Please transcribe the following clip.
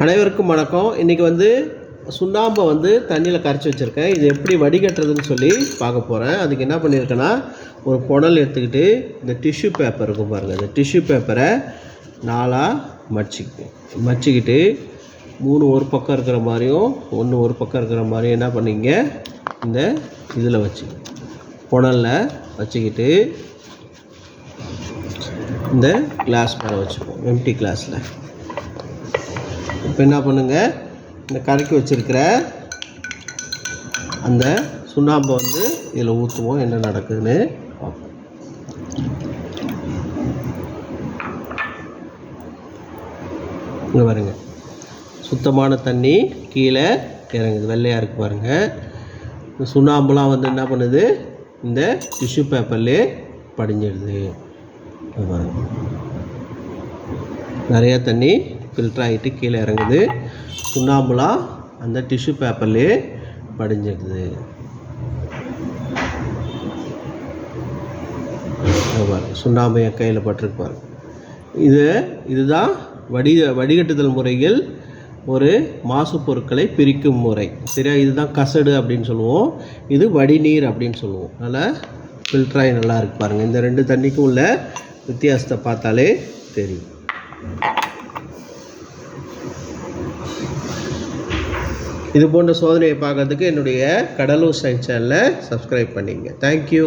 அனைவருக்கும் வணக்கம். இன்றைக்கி வந்து சுண்ணாம்பை வந்து தண்ணியில் கரைச்சி வச்சுருக்கேன். இது எப்படி வடிகட்டுறதுன்னு சொல்லி பார்க்க போகிறேன் அதுக்கு என்ன பண்ணியிருக்கேன்னா ஒரு புனல் எடுத்துக்கிட்டு இந்த டிஷ்யூ பேப்பர் இருக்கும் பாருங்கள் இந்த டிஷ்யூ பேப்பரை நாலாக மடிச்சிக்க மடிச்சிக்கிட்டு மூணு ஒரு பக்கம் இருக்கிற மாதிரியும் ஒன்று ஒரு பக்கம் இருக்கிற மாதிரியும் என்ன பண்ணிங்க? இந்த இதில் வச்சு புடலில் வச்சுக்கிட்டு இந்த கிளாஸ் மேலே வச்சுப்போம். எம்டி கிளாஸில் இப்போ என்ன பண்ணுங்க? இந்த கரைக்கி வச்சிருக்கிற அந்த சுண்ணாம்பை வந்து இதில் ஊற்றுவோம் என்ன நடக்குதுன்னு. பார்ப்போம் இங்கே பாருங்க. சுத்தமான தண்ணி கீழே இறங்குது வெள்ளையாக இருக்குது பாருங்கள் இந்த சுண்ணாம்புலாம் வந்து என்ன பண்ணுது? இந்த டிஷ்யூ பேப்பர்லேயே படிஞ்சிடுது. பாருங்கள் நிறையா தண்ணி ஃபில்டர் ஆகிட்டு கீழே இறங்குது. சுண்ணாம்புலாம் அந்த டிஷ்யூ பேப்பர்லேயே படிஞ்சிடுது. சுண்ணாம்பு என் கையில் பட்டிருப்பார் இது இதுதான் வடி வடிகட்டுதல் முறையில் ஒரு மாசு பொருட்களை பிரிக்கும் முறை. சரியா இதுதான் கசடு அப்படின்னு சொல்லுவோம். இது வடிநீர் அப்படின்னு சொல்லுவோம். அதனால் ஃபில்டராகி நல்லா இருக்கு பாருங்கள் இந்த ரெண்டு தண்ணிக்கும் உள்ள வித்தியாசத்தை பார்த்தாலே தெரியும். இது போன்ற சோதனையை பார்க்கறதுக்கு என்னுடைய கடலூர் சயின்ஸ் சேனலை சப்ஸ்கிரைப் பண்ணிங்க. Thank you